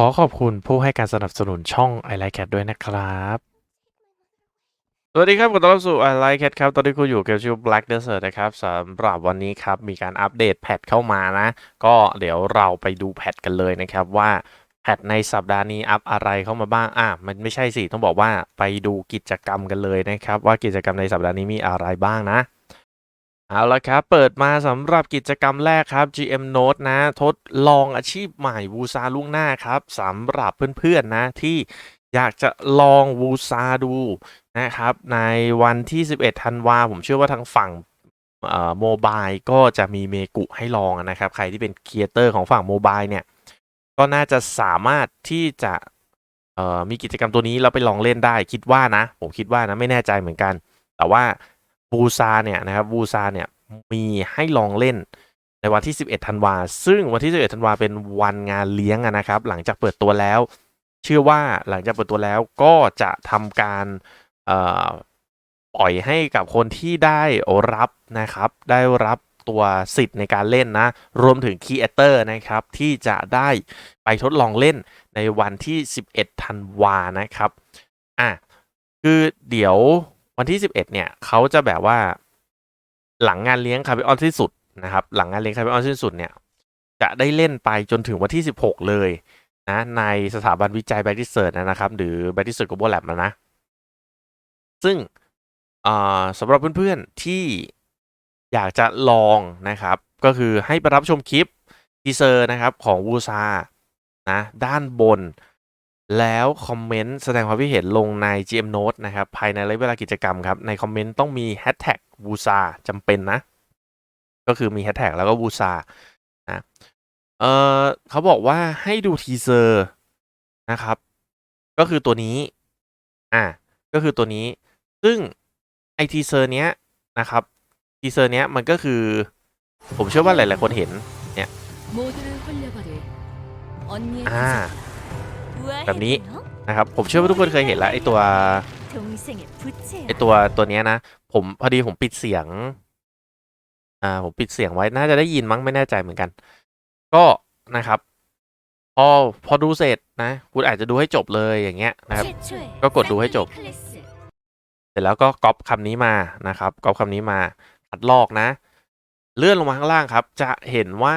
ขอขอบคุณผู้ให้การสนับสนุนช่อง i like cat ด้วยนะครับ สวัสดีครับขอต้อนรับสู่ i like cat ครับ ตอนนี้คุณอยู่กับชื่อ black desert นะครับสำหรับวันนี้ครับ มีการอัปเดตแพทเข้ามานะ ก็เดี๋ยวเราไปดูแพทกันเลยนะครับว่าแพทในสัปดาห์นี้อัพอะไรเข้ามาบ้าง อะ มันไม่ใช่สิ ต้องบอกว่าไปดูกิจกรรมกันเลยนะครับ ว่ากิจกรรมในสัปดาห์นี้มีอะไรบ้างนะ เอาละครับ เปิดมาสำหรับกิจกรรมแรกครับ GM Note นะ ทดลองอาชีพใหม่วูซาล่วงหน้าครับสำหรับเพื่อนๆนะ ที่อยากจะลองวูซาดูนะครับ ในวันที่ 11 ธันวาผมเชื่อว่าทางฝั่งโมบายก็จะมีเมกุให้ลองนะครับ ใครที่เป็นครีเอเตอร์ของฝั่งโมบายเนี่ย ก็น่าจะสามารถที่จะมีกิจกรรมตัวนี้เราไปลองเล่นได้คิดว่านะ ผมคิดว่านะไม่แน่ใจเหมือนกัน แต่ว่า บูซาเนี่ยนะครับบูซาเนี่ยมีให้ลองเล่นในวันที่ 11 ธันวา ซึ่งวันที่ 11 ธันวาเป็นวันงานเลี้ยงนะครับ หลังจากเปิดตัวแล้ว เชื่อว่าหลังจากเปิดตัวแล้วก็จะทำการปล่อยให้กับคนที่ได้รับนะครับ ได้รับตัวสิทธิ์ในการเล่นนะ รวมถึงครีเอเตอร์นะครับ ที่จะได้ไปทดลองเล่นในวันที่ 11 ธันวานะครับ อะ คือเดี๋ยว วันที่ 11 เนี่ยเขาจะแบบว่าหลังงานเลี้ยงคาร์บิออนสิ้นสุดนะครับ หลังงานเลี้ยงคาร์บิออนสิ้นสุดเนี่ย จะได้เล่นไปจนถึงวันที่ 16 เลยนะในสถาบันวิจัยแบติเซิร์นะครับ หรือแบติเซิร์ Global Lab นะ ซึ่งอ่าสำหรับเพื่อนๆที่อยากจะลองนะครับ ก็คือให้ไปรับชมคลิปทีเซอร์นะครับของวูซานะด้านบน แล้วคอมเมนต์แสดงความคิดเห็นลงใน GM Note นะครับ ภายในระยะเวลากิจกรรมครับ ในคอมเมนต์ต้องมีแฮชแท็กบูซาจำเป็นนะ ก็คือมีแฮชแท็กแล้วก็บูซานะเออเขาบอกว่าให้ดูทีเซอร์นะครับ ก็คือตัวนี้ อะก็คือตัวนี้ ซึ่งไอทีเซอร์เนี้ยนะครับทีเซอร์เนี้ยมันก็คือ ผมเชื่อว่าหลาย ๆ คนเห็นเนี่ยอ่า แบบนี้นะครับผมเชื่อว่าทุกคนเคยเห็นแล้วไอตัวไอตัวตัวนี้นะ ผมพอดีผมปิดเสียงอ่าผมปิดเสียงไว้น่าจะได้ยินมั้งไม่แน่ใจเหมือนกัน ก็นะครับพอพอดูเสร็จนะ คุณอาจจะดูให้จบเลยอย่างเงี้ยนะครับ ก็กดดูให้จบ เสร็จแล้วก็ก๊อปคำนี้มานะครับก๊อปคำนี้มาคัดลอกนะ เลื่อนลงมาข้างล่างครับ จะเห็นว่า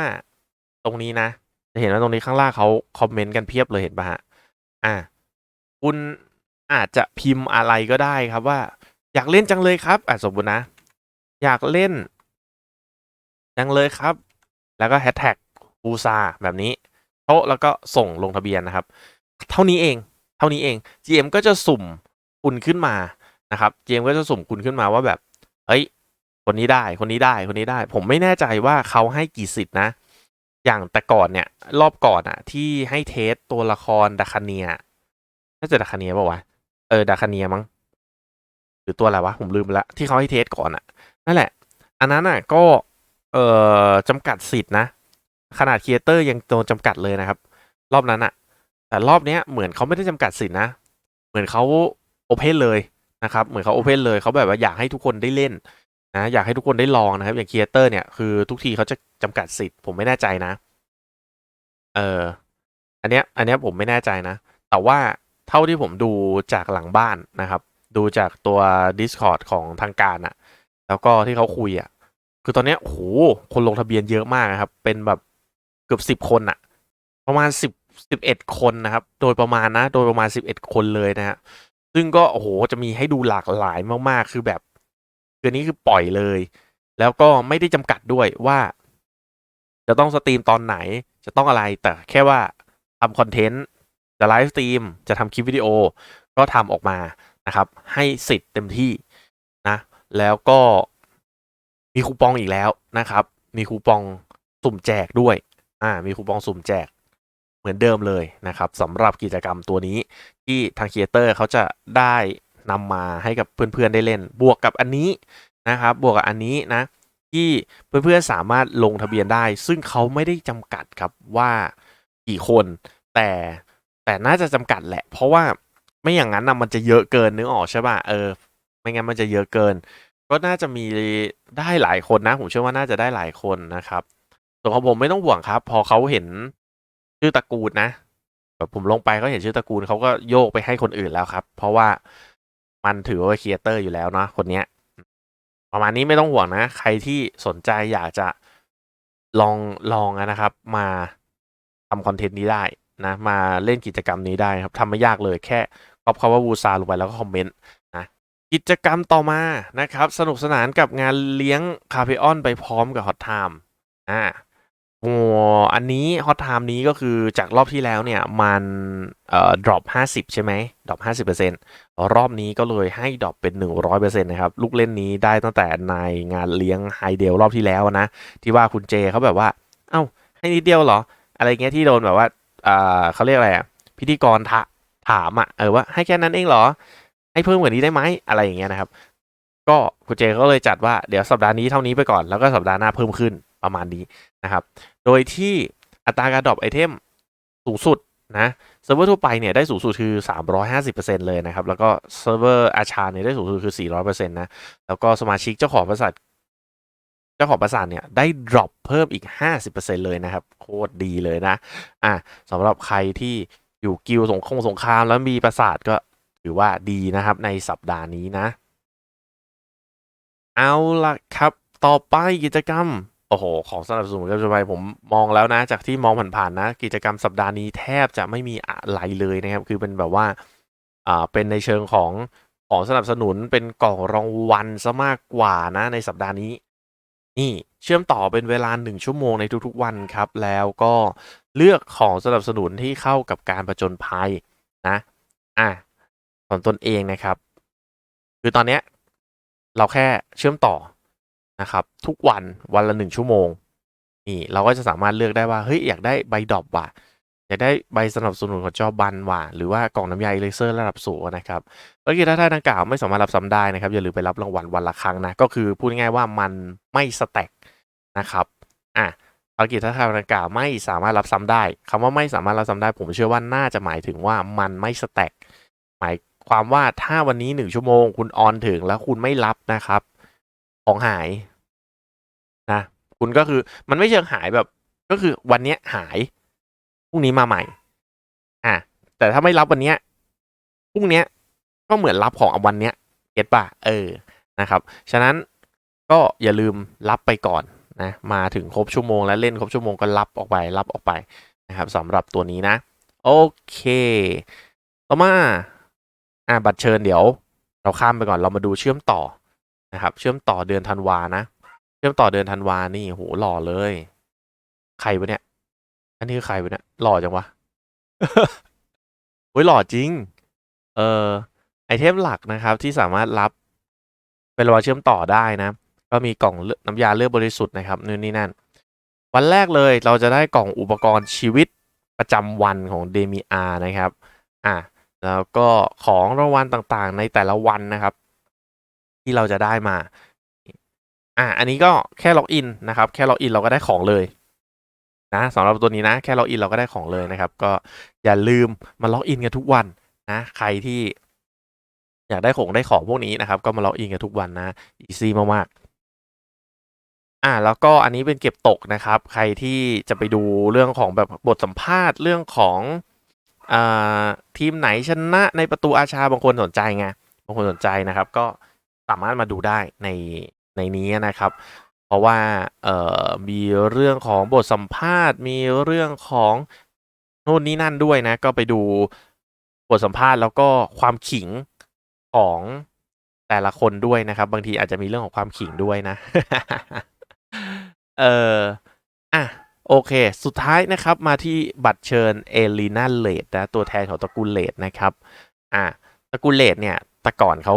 ตรงนี้นะ จะเห็นว่าตรงนี้ข้างล่างเขาคอมเมนต์กันเพียบเลยเห็นปะฮะ อะคุณอาจจะพิมพ์อะไรก็ได้ครับว่า อยากเล่นจังเลยครับอะสมมตินะ อยากเล่น จังเลยครับ แล้วก็แฮชแท็กบูซาแบบนี้โต๊ะแล้วก็ส่งลงทะเบียนนะครับ เท่านี้เอง เท่านี้เอง GM ก็จะสุ่มคุณขึ้นมานะครับ GM ก็จะสุ่มคุณขึ้นมาว่าแบบ เฮ้ย คนนี้ได้ คนนี้ได้ คนนี้ได้ ผมไม่แน่ใจว่าเขาให้กี่สิทธินะ อย่างแต่ก่อนเนี่ย รอบก่อนอะที่ให้เทสตัวละครดาคาเนียน่าจะดาคาเนียป่าวะเออดาคาเนียมั้งหรือตัวอะไรวะผมลืมไปละที่เขาให้เทสก่อนอะนั่นแหละ อันนั้นอะก็เอ่อจำกัดสิทธินะ ขนาดครีเอเตอร์ยังโดนจำกัดเลยนะครับ รอบนั้นอะแต่รอบเนี้ยเหมือนเขาไม่ได้จำกัดสิทธินะ เหมือนเขาโอเพนเลยนะครับ เหมือนเขาโอเพนเลยเขาแบบว่าอยากให้ทุกคนได้เล่น นะอยากให้ทุกคนได้ลองนะครับ อย่างครีเอเตอร์เนี่ยคือทุกทีเขาจะจำกัดสิทธิ์ผมไม่แน่ใจนะ เอออันเนี้ย อันเนี้ยผมไม่แน่ใจนะ แต่ว่าเท่าที่ผมดูจากหลังบ้านนะครับ ดูจากตัว Discord ของทางการอะแล้วก็ที่เขาคุยอะคือตอนเนี้ยโหคนลงทะเบียนเยอะมากครับ เป็นแบบเกือบสิบคนอะประมาณสิบสิบเอ็ดคนนะครับ โดยประมาณนะ โดยประมาณสิบเอ็ดคนเลยนะฮะซึ่งก็โอ้โหจะมีให้ดูหลากหลายมากๆ คือแบบ คือนี้คือปล่อยเลย แล้วก็ไม่ได้จำกัดด้วยว่า จะต้องสตรีมตอนไหน จะต้องอะไร แต่แค่ว่าทำคอนเทนต์ จะไลฟ์สตรีม จะทำคลิปวิดีโอ ก็ทำออกมานะครับ ให้สิทธิ์เต็มที่นะ แล้วก็มีคูปองอีกแล้วนะครับ มีคูปองสุ่มแจกด้วย อ่า มีคูปองสุ่มแจกเหมือนเดิมเลยนะครับสำหรับกิจกรรมตัวนี้ที่ทางครีเอเตอร์เขาจะได้ นำมาให้กับเพื่อนๆได้เล่น บวกกับอันนี้นะครับ บวกกับอันนี้นะ ที่เพื่อนๆสามารถลงทะเบียนได้ ซึ่งเขาไม่ได้จำกัดครับว่ากี่คนแต่แต่น่าจะจำกัดแหละ เพราะว่าไม่อย่างนั้นนะมันจะเยอะเกินนึกออกใช่ป่ะเออ ไม่งั้นมันจะเยอะเกิน ก็น่าจะมีได้หลายคนนะ ผมเชื่อว่าน่าจะได้หลายคนนะครับส่วนของผมไม่ต้องห่วงครับ พอเขาเห็นชื่อตระกูลนะแบบผมลงไปเขาเห็นชื่อตระกูลเขาก็โยกไปให้คนอื่นแล้วครับ เพราะว่า มันถือว่าครีเอเตอร์อยู่แล้วเนาะคนเนี้ย ประมาณนี้ไม่ต้องห่วงนะ ใครที่สนใจอยากจะลองลองนะครับ มาทำคอนเทนต์นี้ได้นะ มาเล่นกิจกรรมนี้ได้ครับทำไม่ยากเลยแค่ก๊อปคำว่าบูซาลงไปแล้วก็คอมเมนต์นะกิจกรรมต่อมานะครับ สนุกสนานกับงานเลี้ยงคาเฟออนไปพร้อมกับฮอตไทม์อ่า โอ้อันนี้ฮอตไทม์นี้ก็คือจากรอบที่แล้วเนี่ย มันเอ่อดรอป50ใช่ไหมดรอป50%รอบนี้ก็เลยให้ดรอปเป็น100%นต์นะครับ ลูกเล่นนี้ได้ตั้งแต่ในงานเลี้ยงไฮเดลรอบที่แล้วนะ ที่ว่าคุณเจเขาแบบว่า เอ้า ให้นิดเดียวเหรอ อะไรเงี้ยที่โดนแบบว่าอ่าเขาเรียกอะไรอะ พิธีกรถาถามอะ เออว่าให้แค่นั้นเองเหรอ ให้เพิ่มกว่านี้ได้ไหมอะไรอย่างเงี้ยนะครับ ก็คุณเจก็เลยจัดว่าเดี๋ยวสัปดาห์นี้เท่านี้ไปก่อนแล้วก็สัปดาห์หน้าเพิ่มขึ้น ประมาณนี้นะครับ โดยที่อัตราการดรอปไอเทมสูงสุดนะเซิร์ฟเวอร์ทั่วไปเนี่ยได้สูงสุดคือ 350%เลยนะครับ แล้วก็เซิร์ฟเวอร์อาชาเนี่ยได้สูงสุดคือ 400%นะ แล้วก็สมาชิกเจ้าของบริษัทเจ้าของบริษัทเนี่ยได้ดรอปเพิ่มอีก 50%เลยนะครับ โคตรดีเลยนะอะสำหรับใครที่อยู่กิลสงคงสงครามแล้วมีปราสาทก็ถือว่าดีนะครับในสัปดาห์นี้นะ เอาละครับ ต่อไปกิจกรรม โอ้โห ของสนับสนุนกันไปผมมองแล้วนะ จากที่มองผ่านๆนะ กิจกรรมสัปดาห์นี้แทบจะไม่มีอะไรเลยนะครับ คือเป็นแบบว่า อ่า เป็นในเชิงของของสนับสนุนเป็นกล่องรางวัลซะมากกว่านะ ในสัปดาห์นี้ นี่เชื่อมต่อเป็นเวลาหนึ่งชั่วโมงในทุกๆวันครับ แล้วก็เลือกของสนับสนุนที่เข้ากับการประจนภัยนะ อะของตนเองนะครับ คือตอนเนี้ยเราแค่เชื่อมต่อ นะครับ ทุกวันวันละหนึ่งชั่วโมง นี่เราก็จะสามารถเลือกได้ว่าเฮ้ยอยากได้ใบดอปว่ะอยากได้ใบสนับสนุนของจอบันว่ะหรือว่ากล่องน้ำยาเลเซอร์ระดับสูงนะครับภารกิจท้าทายดังกล่าวไม่สามารถรับซ้ำได้นะครับอย่าลืมไปรับรางวัลวันละครั้งนะก็คือพูดง่ายๆว่ามันไม่สแต็กนะครับอะภารกิจท้าทายดังกล่าวไม่สามารถรับซ้ำได้คำว่าไม่สามารถรับซ้ำได้ ผมเชื่อว่าน่าจะหมายถึงว่ามันไม่สแต็กหมายความว่าถ้าวันนี้หนึ่งชั่วโมง คุณออนถึงแล้วคุณไม่รับนะครับ ของหาย คุณก็คือ มันไม่เชิงหายแบบ ก็คือวันเนี้ยหายพรุ่งนี้มาใหม่ อะแต่ถ้าไม่รับวันเนี้ยพรุ่งเนี้ยก็เหมือนรับของวันเนี้ยเก็ตป่ะเออนะครับ ฉะนั้นก็อย่าลืมรับไปก่อนนะมาถึงครบชั่วโมงแล้วเล่นครบชั่วโมงก็รับออกไปรับออกไปนะครับสำหรับตัวนี้นะ โอเค ต่อมาอ่าบัตรเชิญเดี๋ยว เราข้ามไปก่อนเรามาดูเชื่อมต่อนะครับ เชื่อมต่อเดือนธันวานะ เชื่อมต่อเดือนธันวานี่โหหล่อเลย ใครวะเนี่ย อันนี้คือใครวะเนี่ย หล่อจังวะเฮ้ยหล่อจริง เออไอเทมหลักนะครับ ที่สามารถรับเป็นรอยเชื่อมต่อได้นะ ก็มีกล่องน้ำยาเลือดบริสุทธิ์นะครับนู่นนี่นั่น วันแรกเลยเราจะได้กล่องอุปกรณ์ชีวิตประจำวันของเดมิอานะครับ อะแล้วก็ของรางวัลต่างๆ ในแต่ละวันนะครับ ที่เราจะได้มา อะอันนี้ก็แค่ล็อกอินนะครับ แค่ล็อกอินเราก็ได้ของเลยนะสำหรับตัวนี้นะ แค่ล็อกอินเราก็ได้ของเลยนะครับ ก็อย่าลืมมาล็อกอินกันทุกวันนะ ใครที่ อยากได้ของได้ของพวกนี้นะครับ ก็มาล็อกอินกันทุกวันนะอีซี่มากๆ อ่า แล้วก็อันนี้เป็นเก็บตกนะครับ ใครที่จะไปดูเรื่องของแบบบทสัมภาษณ์เรื่องของอ่าทีมไหนชนะในประตูอาชาบางคนสนใจไงบางคนสนใจนะครับ ก็สามารถมาดูได้ใน ในนี้นะครับ เพราะว่าเอ่อมีเรื่องของบทสัมภาษณ์ มีเรื่องของโน่นนี่นั่นด้วยนะ ก็ไปดูบทสัมภาษณ์แล้วก็ความขิงของแต่ละคนด้วยนะครับ บางทีอาจจะมีเรื่องของความขิงด้วยนะ เอออะโอเค สุดท้ายนะครับมาที่บัตรเชิญเอลินาเลดนะ ตัวแทนของตระกูลเลดนะครับ อะตระกูลเลดเนี่ย แต่ก่อนเขา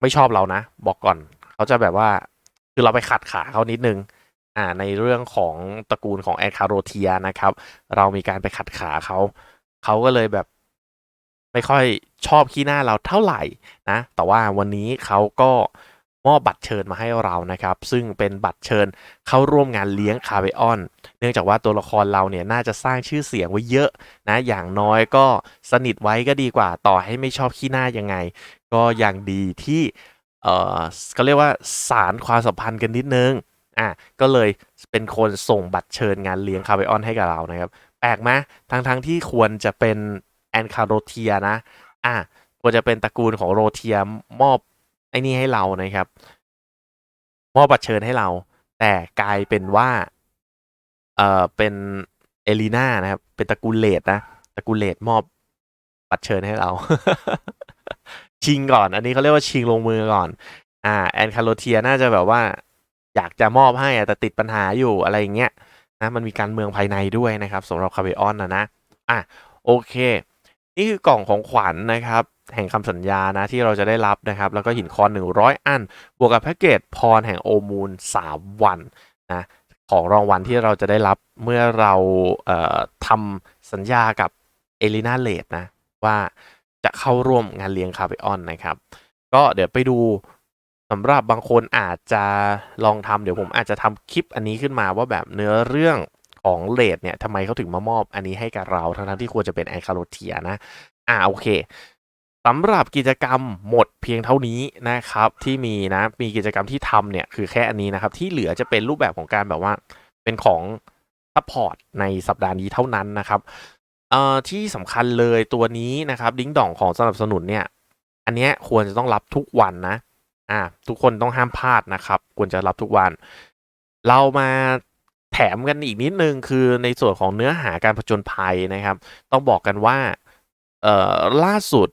ไม่ชอบเรานะ บอกก่อน เขาจะแบบว่า คือเราไปขัดขาเขานิดนึง อ่า ในเรื่องของตระกูลของแอคาโรเทียนะครับ เรามีการไปขัดขาเขา เขาก็เลยแบบ ไม่ค่อยชอบขี้หน้าเราเท่าไหร่นะ แต่ว่าวันนี้เขาก็มอบบัตรเชิญมาให้เรานะครับ ซึ่งเป็นบัตรเชิญเข้าร่วมงานเลี้ยงคาเวออน เนื่องจากว่าตัวละครเราเนี่ยน่าจะสร้างชื่อเสียงไว้เยอะนะ อย่างน้อยก็สนิทไว้ก็ดีกว่า ต่อให้ไม่ชอบขี้หน้ายังไง ก็ยังดีที่ เอ่อก็เรียกว่าสารความสัมพันธ์กันนิดนึงอะก็เลยเป็นคนส่งบัตรเชิญงานเลี้ยงคาเวออนให้กับเรานะครับแปลกไหมทั้งทั้งๆที่ควรจะเป็นแอนคาโรเทียนะอะควรจะเป็นตระกูลของโรเทียมอบไอ้นี่ให้เรานะครับ มอบบัตรเชิญให้เรา แต่กลายเป็นว่าเอ่อเป็นเอลีนานะครับ เป็นตระกูลเลดนะตระกูลเลดมอบบัตรเชิญให้เรา ชิงก่อน อันนี้เขาเรียกว่าชิงลงมือก่อน อ่า แอนคาโรเทียน่าจะแบบว่า อยากจะมอบให้แต่ติดปัญหาอยู่อะไรอย่างเงี้ยนะมันมีการเมืองภายในด้วยนะครับสำหรับคาเบออนนะนะ อะโอเค นี่คือกล่องของขวัญนะครับ แห่งคำสัญญานะที่เราจะได้รับนะครับ แล้วก็หินคอน100 อัน บวกกับแพ็กเกจพรแห่งโอมูล 3 วันนะของรางวัลที่เราจะได้รับเมื่อเราเอ่อทำสัญญากับเอลิน่าเลดนะว่า จะเข้าร่วมงานเลี้ยงคาเบออนนะครับ ก็เดี๋ยวไปดูสำหรับบางคนอาจจะลองทำเดี๋ยวผมอาจจะทำคลิปอันนี้ขึ้นมาว่าแบบเนื้อเรื่องของเลดเนี่ยทำไมเขาถึงมามอบอันนี้ให้กับเรา ทั้งๆที่ควรจะเป็นแอนคาโรเทียนะ อ่าโอเคสำหรับกิจกรรมหมดเพียงเท่านี้นะครับ ที่มีนะ มีกิจกรรมที่ทำเนี่ยคือแค่อันนี้นะครับ ที่เหลือจะเป็นรูปแบบของการแบบว่าเป็นของซัพพอร์ตในสัปดาห์นี้เท่านั้นนะครับ เอ่อที่สำคัญเลยตัวนี้นะครับดิ้งดองของสนับสนุนเนี่ย อันเนี้ยควรจะต้องรับทุกวันนะ อ่า ทุกคนต้องห้ามพลาดนะครับ ควรจะรับทุกวัน เรามาแถมกันอีกนิดนึงคือในส่วนของเนื้อหาการผจญภัยนะครับ ต้องบอกกันว่า เอ่อล่าสุด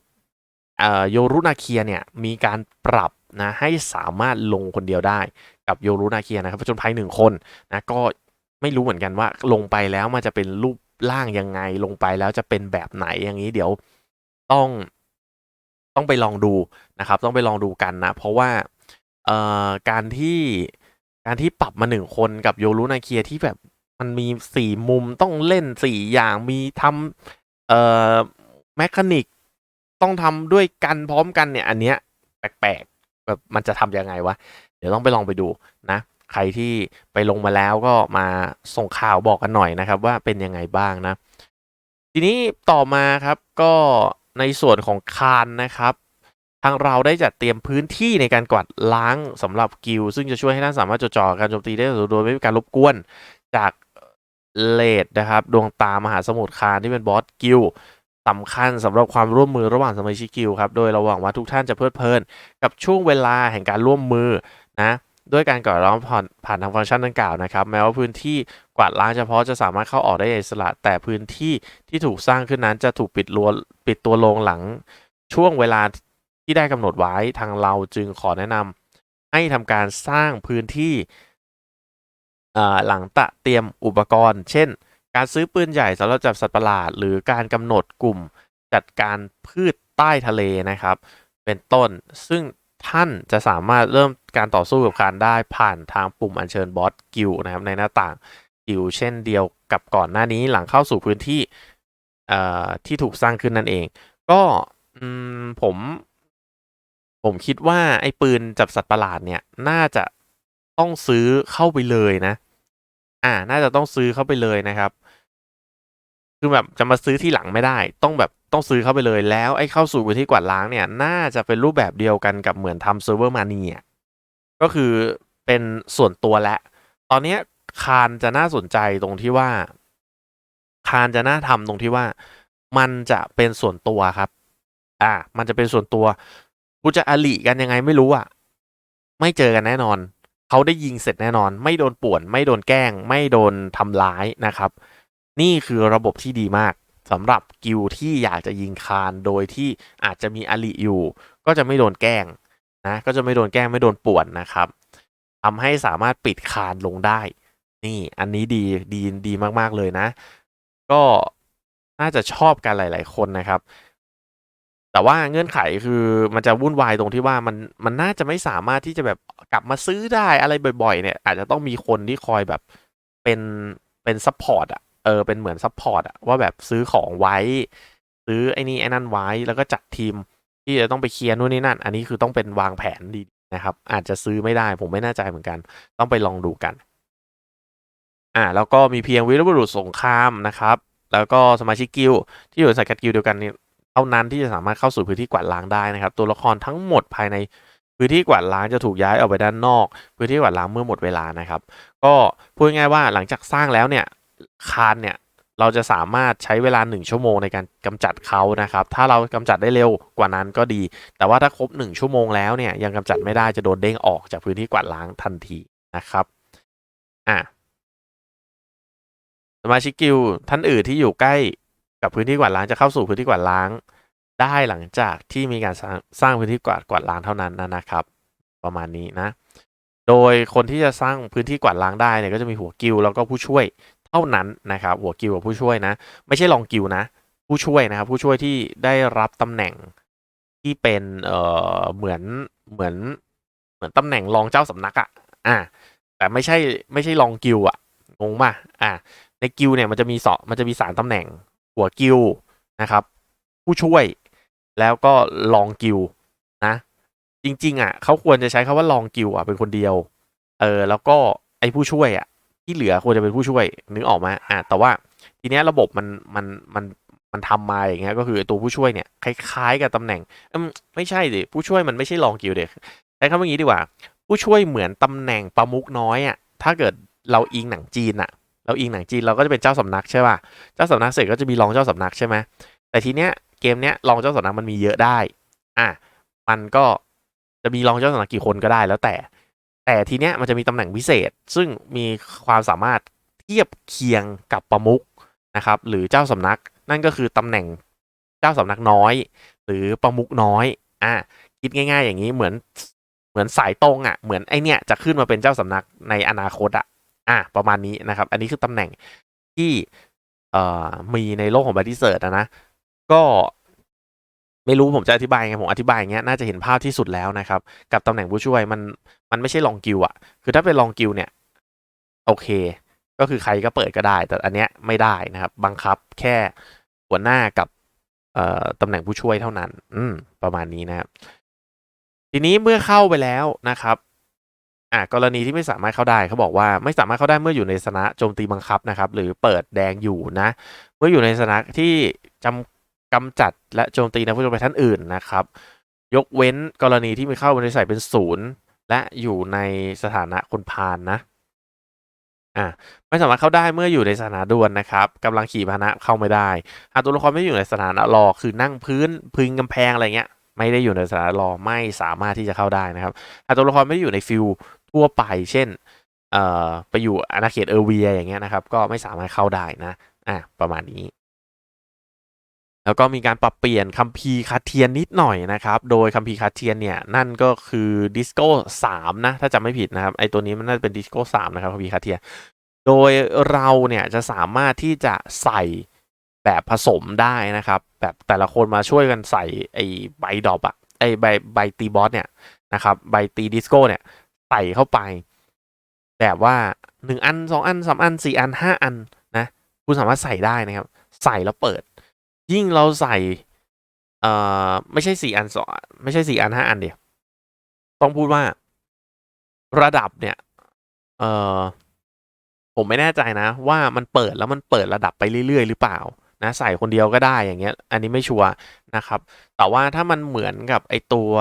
เอ่อโยรุนาเคียเนี่ยมีการปรับนะให้สามารถลงคนเดียวได้กับโยรุนาเคียนะครับผจญภัยหนึ่งคนนะก็ไม่รู้เหมือนกันว่าลงไปแล้วมันจะเป็นรูป ร่างยังไงลงไปแล้วจะเป็นแบบไหนอย่างนี้เดี๋ยวต้องต้องไปลองดูนะครับ ต้องไปลองดูกันนะ เพราะว่าเอ่อการที่การที่ปรับมาหนึ่งคนกับโยรุนาเคียที่แบบมันมีสี่มุมต้องเล่นสี่อย่างมีทำเอ่อแมคานิกต้องทำด้วยกันพร้อมกันเนี่ย อันเนี้ยแปลกๆแบบมันจะทำยังไงวะ เดี๋ยวต้องไปลองไปดูนะ ใครที่ไปลงมาแล้วก็มาส่งข่าวบอกกันหน่อยนะครับ ว่าเป็นยังไงบ้างนะ ทีนี้ต่อมาครับก็ในส่วนของคานนะครับ ทางเราได้จัดเตรียมพื้นที่ในการกวาดล้างสำหรับกิลซึ่งจะช่วยให้ท่านสามารถจดจ่อการโจมตีได้โดยไม่มีการรบกวนจากเลดนะครับ ดวงตามหาสมุทรคานที่เป็นบอสกิลสำคัญสำหรับความร่วมมือระหว่างสมาชิกกิลครับ โดยเราหวังว่าทุกท่านจะเพลิดเพลิน กับช่วงเวลาแห่งการร่วมมือนะ ด้วยการกวาดล้างผ่านผ่านทางฟังก์ชันดังกล่าวนะครับ แม้ว่าพื้นที่กวาดล้างเฉพาะจะสามารถเข้าออกได้อิสระ แต่พื้นที่ที่ถูกสร้างขึ้นนั้นจะถูกปิดลัวปิดตัวลงหลังช่วงเวลาที่ได้กำหนดไว้ทางเราจึงขอแนะนำให้ทำการสร้างพื้นที่หลังตะเตรียมอุปกรณ์ เช่น การซื้อปืนใหญ่สำหรับจับสัตว์ประหลาด หรือการกำหนดกลุ่มจัดการพืชใต้ทะเลนะครับ เป็นต้นซึ่ง ท่านจะสามารถเริ่มการต่อสู้กับคานได้ผ่านทางปุ่มอัญเชิญบอสกิลนะครับในหน้าต่างกิลเช่นเดียวกับก่อนหน้านี้หลังเข้าสู่พื้นที่เอ่อที่ถูกสร้างขึ้นนั่นเอง ก็ผม ผมคิดว่าไอ้ปืนจับสัตว์ประหลาดเนี่ย น่าจะต้องซื้อเข้าไปเลยนะ อ่า น่าจะต้องซื้อเข้าไปเลยนะครับ คือแบบจะมาซื้อที่หลังไม่ได้ ต้องแบบต้องซื้อเข้าไปเลยแล้วไอ้เข้าสู่พื้นที่กวาดล้างเนี่ย น่าจะเป็นรูปแบบเดียวกันกับเหมือนทำเซิร์ฟเวอร์มานีอะก็คือเป็นส่วนตัวและ ตอนนี้คานจะน่าสนใจตรงที่ว่า คานจะน่าทำตรงที่ว่า มันจะเป็นส่วนตัวครับ อ่า มันจะเป็นส่วนตัวกูจะอลิกันยังไงไม่รู้อะไม่เจอกันแน่นอน เขาได้ยิงเสร็จแน่นอน ไม่โดนป่วน ไม่โดนแกล้ง ไม่โดนทำร้ายนะครับ นี่คือระบบที่ดีมากสำหรับกิลที่อยากจะยิงคานโดยที่อาจจะมีอลิอยู่ ก็จะไม่โดนแกล้งนะก็จะไม่โดนแกล้งไม่โดนป่วนนะครับทำให้สามารถปิดคานลงได้ นี่อันนี้ดีดีดีมากๆเลยนะ ก็น่าจะชอบกันหลาย ๆ คนนะครับ แต่ว่าเงื่อนไขคือมันจะวุ่นวายตรงที่ว่ามันมันน่าจะไม่สามารถที่จะแบบกลับมาซื้อได้อะไรบ่อย ๆ เนี่ย อาจจะต้องมีคนที่คอยแบบเป็นเป็นซัพพอร์ตอะ เออเป็นเหมือนซัพพอร์ตอะว่าแบบซื้อของไว้ ซื้อไอ้นี่ไอ้นั่นไว้แล้วก็จัดทีมที่จะต้องไปเคลียร์นู่นนี่นั่น อันนี้คือต้องเป็นวางแผนดีนะครับ อาจจะซื้อไม่ได้ผมไม่แน่ใจเหมือนกัน ต้องไปลองดูกัน อ่า แล้วก็มีเพียงวีรบุรุษสงครามนะครับ แล้วก็สมาชิกกิลที่อยู่ในสังกัดกิลเดียวกันนี่เท่านั้นที่จะสามารถเข้าสู่พื้นที่กวาดล้างได้นะครับ ตัวละครทั้งหมดภายในพื้นที่กวาดล้างจะถูกย้ายออกไปด้านนอก พื้นที่กวาดล้างเมื่อหมดเวลานะครับ ก็พูดง่ายว่าหลังจากสร้างแล้วเนี่ย คานเนี่ยเราจะสามารถใช้เวลา 1 ชั่วโมงในการกำจัดเขานะครับ ถ้าเรากำจัดได้เร็วกว่านั้นก็ดี แต่ว่าถ้าครบ 1 ชั่วโมงแล้วเนี่ยยังกำจัดไม่ได้จะโดนเด้งออกจากพื้นที่กวาดล้างทันทีนะครับอะสมาชิกกิลท่านอื่นที่อยู่ใกล้กับพื้นที่กวาดล้างจะเข้าสู่พื้นที่กวาดล้าง ได้หลังจากที่มีการสร้างางพื้นที่กวาดกวาดล้างเท่านั้นนะครับ ประมาณนี้นะโดยคนที่จะสร้างพื้นที่กวาดล้างได้เนี่ยก็จะมีหัวกิลแล้วก็ผู้ช่วย ท่านั้นนะครับหัวกิลด์กับผู้ช่วยนะ ไม่ใช่รองกิลด์นะ ผู้ช่วยนะครับผู้ช่วยที่ได้รับตำแหน่งที่เป็นเอ่อเหมือนเหมือนเหมือนตำแหน่งรองเจ้าสำนักอะ่ะอ่าแต่ไม่ใช่ไม่ใช่รองกิลด์อะงงป่ะอ่าในกิลด์เนี่ยมันจะมีสอมันจะมีสามตำแหน่งหัวกิลด์นะครับ ผู้ช่วยแล้วก็รองกิลด์นะ จริง ๆ อะเขาควรจะใช้คาว่าลองกิลด์อะเป็นคนเดียว เออ แล้วก็ไอ้ผู้ช่วยอะ ที่เหลือควรจะเป็นผู้ช่วยนึกออกไหมอะแต่ว่าทีเนี้ยระบบมันมันมันมันทำมาอย่างเงี้ยก็คือตัวผู้ช่วยเนี่ยคล้ายๆกับตำแหน่งไม่ใช่ดิผู้ช่วยมันไม่ใช่รองกิลด์เด็กใช้คำว่าอย่างนี้ดีกว่า ผู้ช่วยเหมือนตำแหน่งประมุกน้อยอะถ้าเกิดเราอิงหนังจีนอะ เราอิงหนังจีนเราก็จะเป็นเจ้าสำนักใช่ป่ะเจ้าสำนักเสร็จก็จะมีรองเจ้าสำนักใช่ไหมแต่ทีเนี้ยเกมเนี้ยรองเจ้าสำนักมันมีเยอะได้อะมันก็จะมีรองเจ้าสำนักกี่คนก็ได้แล้วแต่ แต่ทีเนี้ยมันจะมีตำแหน่งพิเศษ ซึ่งมีความสามารถเทียบเคียงกับประมุกนะครับ หรือเจ้าสำนักนั่นก็คือตำแหน่งเจ้าสำนักน้อย หรือประมุกน้อยอะคิดง่าย ๆ อย่างนี้เหมือนเหมือนสายตรงอะเหมือนไอเนี้ยจะขึ้นมาเป็นเจ้าสำนักในอนาคตอะอะประมาณนี้นะครับ อันนี้คือตำแหน่งที่เอ่อมีในโลกของบัตติเซิร์ตนะก็ ไม่รู้ผมจะอธิบายไงผมอธิบายอย่างเงี้ยน่าจะเห็นภาพที่สุดแล้วนะครับ กับตำแหน่งผู้ช่วยมันมันไม่ใช่ลองกิลอะคือถ้าเป็นลองกิลเนี่ย โอเค ก็คือใครก็เปิดก็ได้ แต่อันเนี้ยไม่ได้นะครับ บังคับแค่หัวหน้ากับเอ่อตำแหน่งผู้ช่วยเท่านั้น อืม ประมาณนี้นะครับ ทีนี้เมื่อเข้าไปแล้วนะครับอะกรณีที่ไม่สามารถเข้าได้เขาบอกว่าไม่สามารถเข้าได้เมื่ออยู่ในสถานะโจมตีบังคับนะครับ หรือเปิดแดงอยู่นะ เมื่ออยู่ในสถานะที่จำ กำจัดและโจมตีนักผู้โจมตีท่านอื่นนะครับ ยกเว้นกรณีที่มีเข้าบริษัทเป็นศูนย์และอยู่ในสถานะคนพานนะอ่าไม่สามารถเข้าได้เมื่ออยู่ในสถานะดวลนะครับกำลังขี่พาหนะเข้าไม่ได้หากตัวละครไม่อยู่ในสถานะรอคือนั่งพื้นพึงกำแพงอะไรเงี้ย ไม่ได้อยู่ในสถานะรอไม่สามารถที่จะเข้าได้นะครับหากตัวละครไม่ได้อยู่ในฟิลทั่วไป เช่นเอ่อไปอยู่อาณาเขตเออร์เวียอย่างเงี้ยนะครับ ก็ไม่สามารถเข้าได้นะอะประมาณนี้ แล้วก็มีการปรับเปลี่ยนคัมภีร์คาเทียนนิดหน่อยนะครับ โดยคัมภีร์คาเทียนเนี่ย นั่นก็คือดิสโก้สามนะ ถ้าจำไม่ผิดนะครับ ไอตัวนี้มันน่าจะเป็นดิสโก้สามนะครับคัมภีร์คาเทียน โดยเราเนี่ยจะสามารถที่จะใส่แบบผสมได้นะครับ แบบแต่ละคนมาช่วยกันใส่ไอใบดอปอะไอใบใบตีบอสเนี่ยนะครับใบตีดิสโก้เนี่ยใส่เข้าไป แบบว่าหนึ่งอันสองอันสามอันสี่อันห้าอันนะคุณสามารถใส่ได้นะครับ ใส่แล้วเปิด ยิ่งเราใส่ เอ่อ ไม่ใช่สี่อันสองไม่ใช่สี่อันห้าอันเดียวต้องพูดว่าระดับเนี่ย เอ่อ ผมไม่แน่ใจนะ ว่ามันเปิดแล้วมันเปิดระดับไปเรื่อยๆ หรือเปล่า นะ ใส่คนเดียวก็ได้อย่างเงี้ย อันนี้ไม่ชัวร์นะครับ แต่ว่าถ้ามันเหมือนกับไอตัว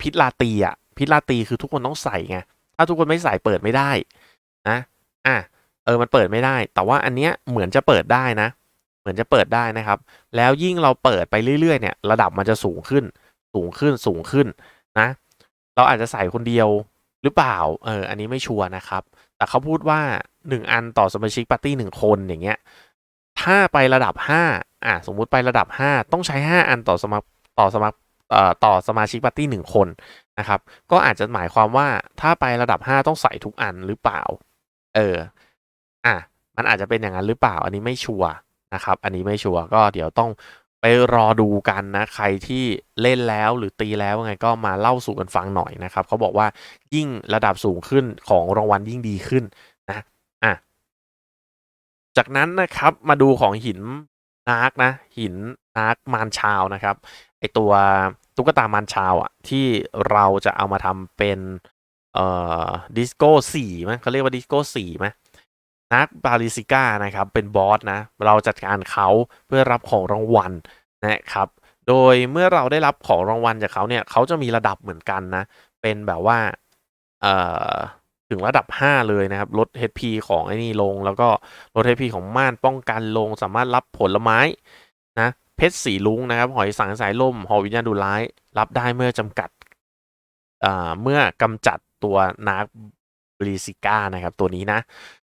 พิษลาตีอะพิษลาตีคือทุกคนต้องใส่ไงถ้าทุกคนไม่ใส่เปิดไม่ได้นะ อะเออมันเปิดไม่ได้ แต่ว่าอันเนี้ยเหมือนจะเปิดได้นะ มือนจะเปิดได้นะครับ แล้วยิ่งเราเปิดไปเรื่อยๆเนี่ยระดับมันจะสูงขึ้น สูงขึ้นสูงขึ้นนะ เราอาจจะใส่คนเดียวหรือเปล่าเอออันนี้ไม่ชัวร์นะครับ แต่เขาพูดว่า 1 อันต่อสมาชิกปาร์ตี้หนึ่งคนอย่างเงี้ยถ้าไประดับ 5อะสมมุติไประดับ 5 ต้องใช้ 5 อันต่อสมาต่อสมาเอ่อต่อสมาชิกปาร์ตี้หนึ่งคนนะครับก็อาจจะหมายความว่าถ้าไประดับ 5 ต้องใส่ทุกอันหรือเปล่า เอออะมันอาจจะเป็นอย่างนั้นหรือเปล่า อันนี้ไม่ชัวร์ นะครับ อันนี้ไม่ชัวร์ก็เดี๋ยวต้องไปรอดูกันนะ ใครที่เล่นแล้วหรือตีแล้วไงก็มาเล่าสู่กันฟังหน่อยนะครับเขาบอกว่ายิ่งระดับสูงขึ้นของรางวัลยิ่งดีขึ้นนะอะจากนั้นนะครับมาดูของหินนาร์กนะ หินนาร์กมารชาวนะครับไอตัวตุ๊กตามารชาวอะที่เราจะเอามาทำเป็นเอ่อดิสโก้สี่ไหมเขาเรียกว่าดิสโก้สี่ไหม นักบาลิซิก้านะครับเป็นบอสนะเราจัดการเขาเพื่อรับของรางวัลนะครับโดยเมื่อเราได้รับของรางวัลจากเขาเนี่ยเขาจะมีระดับเหมือนกันนะ เป็นแบบว่าเอ่อถึงระดับ 5 เลยนะครับ ลด HP ของไอ้นี่ลง แล้วก็ลด HP ของม่านป้องกันลง สามารถรับผลไม้นะเพชรสีลุงนะครับ หอยสังสายลมหอวิญญาณดุร้าย รับได้เมื่อจำกัดเอ่าเมื่อกำจัดตัวนาร์บริซิก้านะครับ ตัวนี้นะ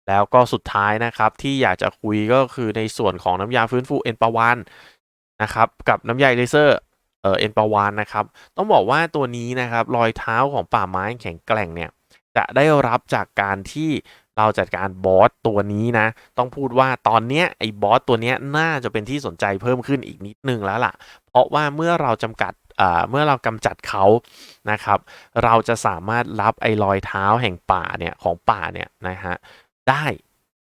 แล้วก็สุดท้ายนะครับที่อยากจะคุยก็คือในส่วนของน้ำยาฟื้นฟูเอ็นปาวานนะครับกับน้ำยาเลเซอร์เอ่อเอ็นปาวานนะครับต้องบอกว่าตัวนี้นะครับรอยเท้าของป่าไม้แข็งแกร่งเนี่ยจะได้รับจากการที่เราจัดการบอสตัวนี้นะ ต้องพูดว่าตอนเนี้ยไอ้บอสตัวเนี้ยน่าจะเป็นที่สนใจเพิ่มขึ้นอีกนิดนึงแล้วล่ะ เพราะว่าเมื่อเราจำกัดเมื่อเรากำจัดเขานะครับ เราจะสามารถรับไอ้รอยเท้าแห่งป่าเนี่ยของป่าเนี่ยนะฮะ ได้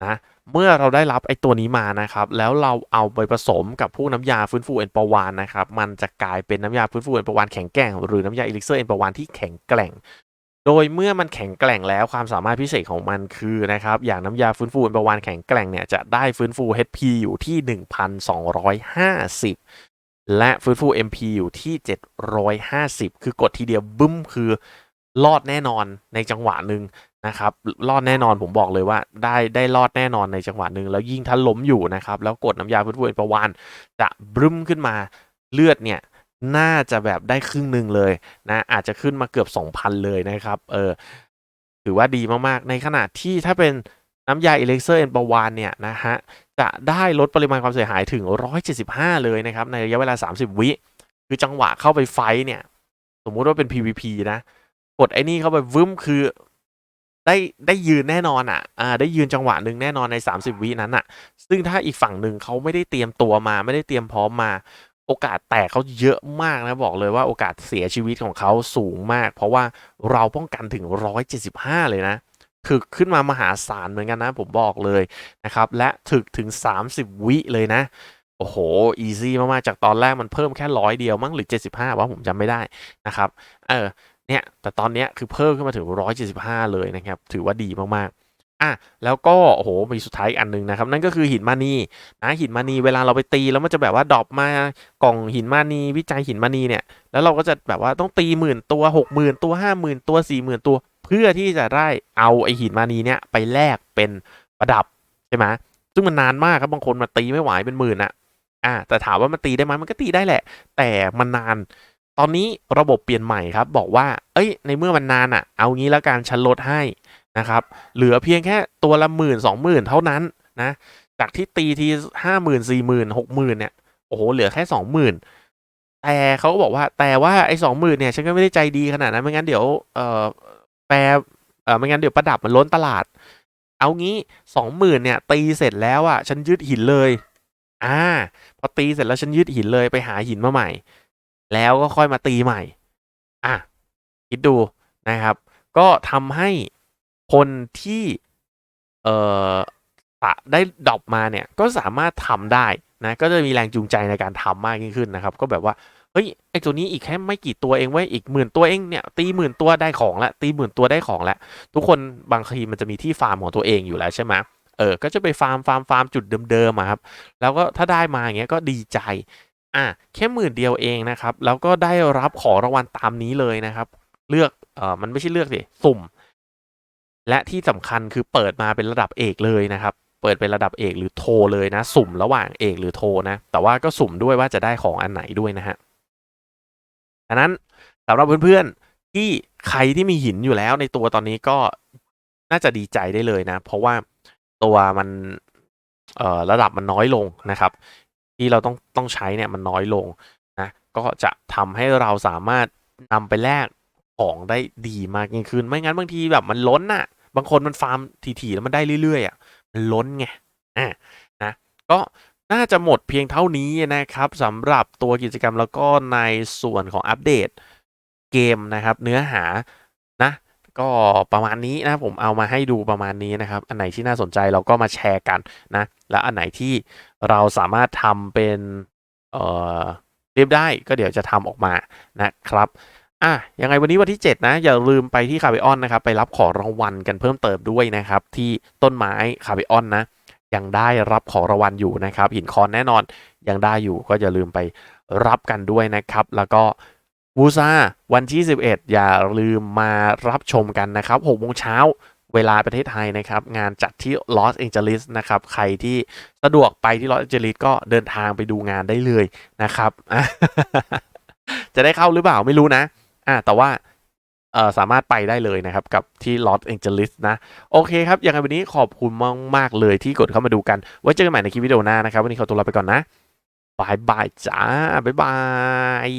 นะเมื่อเราได้รับไอ้ตัวนี้มานะครับ แล้วเราเอาไปผสมกับพวกน้ำยาฟื้นฟูเอ็นปวานนะครับ มันจะกลายเป็นน้ำยาฟื้นฟูเอ็นปวานแข็งแกร่งหรือน้ำยาอิลิกเซอร์เอ็นปวานที่แข็งแกร่ง โดยเมื่อมันแข็งแกร่งแล้วความสามารถพิเศษของมันคือนะครับ อย่างน้ำยาฟื้นฟูเอันประวานแข็งแกร่งเนี่ยจะได้ฟื้นฟู HP อยู่ที่ 1,250 และฟื้นฟู MP อยู่ที่ 750 คือกดทีเดียวบึ้มคือ รอดแน่นอนในจังหวะหนึ่งนะครับ รอดแน่นอนผมบอกเลยว่า ได้ได้รอดแน่นอนในจังหวะหนึ่งแล้วยิ่งถ้าล้มอยู่นะครับ แล้วกดน้ำยาฟื้นฟูอันประวานจะบึ้มขึ้นมาเลือดเนี่ยน่าจะแบบได้ครึ่งหนึ่งเลยนะอาจจะขึ้นมาเกือบ 2,000 เลยนะครับเออถือว่าดีมากๆ ในขณะที่ถ้าเป็นน้ำยาอิเล็กเซอร์เอ็นปาวานเนี่ยนะฮะจะได้ลดปริมาณความเสียหายถึง 175 เลยนะครับ ในระยะเวลา 30 วิ คือจังหวะเข้าไปไฟเนี่ย สมมุติว่าเป็น PVP นะ กดไอ้นี่เข้าไปวึ้มคือ ได้ได้ยืนแน่นอนอะอ่าได้ยืนจังหวะหนึ่งแน่นอนใน 30 วินั้นอะ ซึ่งถ้าอีกฝั่งหนึ่งเขาไม่ได้เตรียมตัวมา ไม่ได้เตรียมพร้อมมา โอกาสแตกเขาเยอะมากนะบอกเลยว่าโอกาสเสียชีวิตของเขาสูงมาก เพราะว่าเราป้องกันถึง 175 เลยนะถึกขึ้นมามหาศาลเหมือนกันนะ ผมบอกเลยนะครับ และถึกถึง 30 วิเลยนะ โอ้โห อีซี่มาก ๆ จากตอนแรกมันเพิ่มแค่ร้อยเดียวมั้งหรือ 75ว่าผมจำไม่ได้นะครับ เออ เนี่ยแต่ตอนนี้คือเพิ่มขึ้นมาถึง 175 เลยนะครับ ถือว่าดีมากๆอะแล้วก็โอ้โหมีสุดท้ายอีกอันหนึงนะครับ นั่นก็คือหินมานีนะหินมานีเวลาเราไปตีแล้วมันจะแบบว่าดรอปมากล่องหินมานีวิจัยหินมานีเนี่ย แล้วเราก็จะแบบว่าต้องตีหมื่นตัวหกหมื่นตัวห้าหมื่นตัวสี่หมื่นตัว เพื่อที่จะได้เอาไอหินมานีเนี่ยไปแลกเป็นประดับใช่ไหมซึ่งมันนานมากครับบางคนมาตีไม่ไหวเป็นหมื่นอะอะแต่ถามว่ามันตีได้ไหมมันก็ตีได้แหละ แต่มันนาน ตอนนี้ระบบเปลี่ยนใหม่ครับ บอกว่า เอ้ย ในเมื่อมันนานอะเอางี้แล้วการฉันลดให้นะครับ เหลือเพียงแค่ตัวละหมื่นสองหมื่นเท่านั้นนะ จากที่ตีทีห้าหมื่นสี่หมื่นหกหมื่นเนี่ย โอ้โห เหลือแค่สองหมื่นแต่เขาก็บอกว่า แต่ว่าไอ้สองหมื่นเนี่ย ฉันก็ไม่ได้ใจดีขนาดนั้น ไม่งั้นเดี๋ยว เอ่อ แปรเอ่อ ไม่งั้นเดี๋ยวประดับมันล้นตลาด เอางี้สองหมื่นเนี่ย ตีเสร็จแล้วอะ ฉันยึดหินเลย อ่า พอตีเสร็จแล้วฉันยึดหินเลยไปหาหินมาใหม่ แล้วก็ค่อยมาตีใหม่ อะ คิดดูนะครับ ก็ทำให้คนที่ เอ่อะได้ดรอปมาเนี่ย ก็สามารถทำได้นะก็จะมีแรงจูงใจในการทำมากยิ่งขึ้นนะครับ ก็แบบว่าเฮ้ยไอตัวนี้อีกแค่ไม่กี่ตัวเองเว้อีกหมื่นตัวเองเนี่ยตีหมื่นตัวได้ของละตีหมื่นตัวได้ของละทุกคนบางทีมันจะมีที่ฟาร์มของตัวเองอยู่แล้วใช่ไหมเออก็จะไปฟาร์มฟาร์มฟาร์มจุดเดิมๆอะครับแล้วก็ถ้าได้มาอย่างเงี้ยก็ดีใจ อะแค่หมื่นเดียวเองนะครับ แล้วก็ได้รับของรางวัลตามนี้เลยนะครับ เลือกเออมันไม่ใช่เลือกสิสุ่ม และที่สำคัญคือเปิดมาเป็นระดับเอกเลยนะครับ เปิดเป็นระดับเอกหรือโทเลยนะ สุ่มระหว่างเอกหรือโทนะ แต่ว่าก็สุ่มด้วยว่าจะได้ของอันไหนด้วยนะฮะดังนั้นสำหรับเพื่อนๆที่ใครที่มีหินอยู่แล้วในตัวตอนนี้ก็น่าจะดีใจได้เลยนะ เพราะว่าตัวมันเอ่อระดับมันน้อยลงนะครับ ที่เราต้องต้องใช้เนี่ยมันน้อยลงนะก็จะทำให้เราสามารถนำไปแลกของได้ดีมากยิ่งขึ้น ไม่งั้นบางทีแบบมันล้นน่ะ บางคนมันฟาร์มถี่ๆแล้วมันได้เรื่อยๆอะมันล้นไงอะนะก็น่าจะหมดเพียงเท่านี้นะครับสำหรับตัวกิจกรรมแล้วก็ในส่วนของอัปเดตเกมนะครับ เนื้อหานะก็ประมาณนี้นะผมเอามาให้ดูประมาณนี้นะครับ อันไหนที่น่าสนใจเราก็มาแชร์กันนะ และอันไหนที่ เราสามารถทำเป็นเอ่อเรียบได้ก็เดี๋ยวจะทำออกมานะครับอะยังไงวันนี้วันที่ 7 นะ อย่าลืมไปที่คาเบออนนะครับ ไปรับของรางวัลกันเพิ่มเติมด้วยนะครับ ที่ต้นไม้คาเบออนนะ ยังได้รับของรางวัลอยู่นะครับ หินคอนแน่นอนยังได้อยู่ก็อย่าลืมไปรับกันด้วยนะครับ แล้วก็วูซาวันที่ 11 อย่าลืมมารับชมกันนะครับ6โมงเช้า เวลาประเทศไทยนะครับ งานจัดที่ลอสแองเจลิสนะครับ ใครที่สะดวกไปที่ลอสแองเจลิสก็เดินทางไปดูงานได้เลยนะครับ จะได้เข้าหรือเปล่าไม่รู้นะ อ่าแต่ว่าสามารถไปได้เลยนะครับ กับที่ลอสแองเจลิสนะ โอเคครับอย่างไรวันนี้ขอบคุณมากๆเลยที่กดเข้ามาดูกัน ไว้เจอกันใหม่ในคลิปวิดีโอหน้านะครับ วันนี้ขอตัวลาไปก่อนนะบายบายจ้าบายบาย